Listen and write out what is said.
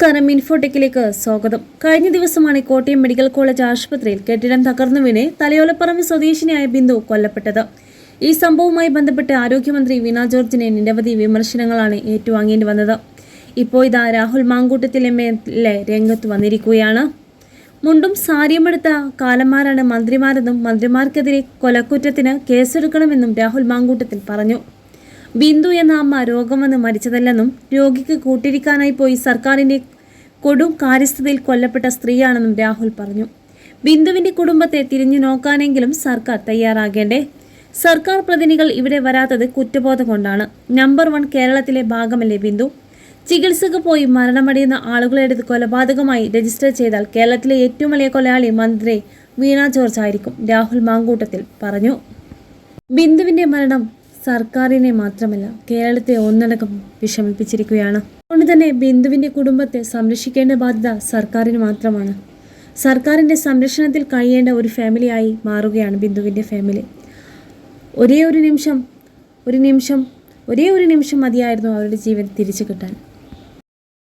നമസ്കാരം ഇൻഫോടെക്കിലേക്ക് സ്വാഗതം. കഴിഞ്ഞ ദിവസമാണ് കോട്ടയം മെഡിക്കൽ കോളേജ് ആശുപത്രിയിൽ കെട്ടിടം തകർന്നു തലയോലപ്പറമ്പ് സ്വദേശിനിയായ ബിന്ദു കൊല്ലപ്പെട്ടത്. ഈ സംഭവവുമായി ബന്ധപ്പെട്ട് ആരോഗ്യമന്ത്രി വീണ ജോർജിനെ നിരവധി വിമർശനങ്ങളാണ് ഏറ്റുവാങ്ങേണ്ടി വന്നത്. ഇപ്പോൾ ഇതാ രാഹുൽ മാങ്കൂട്ടത്തിൽ എം എൽ രംഗത്ത് വന്നിരിക്കുകയാണ്. മുണ്ടും സാരിയുമെടുത്ത കാലന്മാരാണ് മന്ത്രിമാരെന്നും മന്ത്രിമാർക്കെതിരെ കൊലക്കുറ്റത്തിന് കേസെടുക്കണമെന്നും രാഹുൽ മാങ്കൂട്ടത്തിൽ പറഞ്ഞു. ബിന്ദു എന്ന അമ്മ രോഗം വന്ന് മരിച്ചതല്ലെന്നും രോഗിക്ക് കൂട്ടിരിക്കാനായി പോയി സർക്കാരിന്റെ കൊടും കാര്യസ്ഥതയിൽ കൊല്ലപ്പെട്ട സ്ത്രീയാണെന്നും രാഹുൽ പറഞ്ഞു. ബിന്ദുവിന്റെ കുടുംബത്തെ തിരിഞ്ഞു നോക്കാനെങ്കിലും സർക്കാർ തയ്യാറാകേണ്ടേ? സർക്കാർ പ്രതിനിധികൾ ഇവിടെ വരാത്തത് കുറ്റബോധം കൊണ്ടാണ്. നമ്പർ വൺ കേരളത്തിലെ ഭാഗമല്ലേ ബിന്ദു? ചികിത്സക്ക് പോയി മരണമടയുന്ന ആളുകളെടുത്ത് കൊലപാതകമായി രജിസ്റ്റർ ചെയ്താൽ കേരളത്തിലെ ഏറ്റവും വലിയ കൊലയാളി മന്ത്രി വീണ ജോർജ് ആയിരിക്കും രാഹുൽ മാങ്കൂട്ടത്തിൽ പറഞ്ഞു. ബിന്ദുവിന്റെ മരണം സർക്കാരിനെ മാത്രമല്ല കേരളത്തെ ഒന്നടങ്കം വിഷമിപ്പിച്ചിരിക്കുകയാണ്. അതുകൊണ്ട് തന്നെ ബിന്ദുവിന്റെ കുടുംബത്തെ സംരക്ഷിക്കേണ്ട ബാധ്യത സർക്കാരിന് മാത്രമാണ്. സർക്കാരിന്റെ സംരക്ഷണത്തിൽ കഴിയേണ്ട ഒരു ഫാമിലിയായി മാറുകയാണ് ബിന്ദുവിന്റെ ഫാമിലി ഒരേ ഒരു നിമിഷം ഒരു നിമിഷം ഒരേ ഒരു നിമിഷം മതിയായിരുന്നു അവരുടെ ജീവൻ തിരിച്ചു കിട്ടാൻ.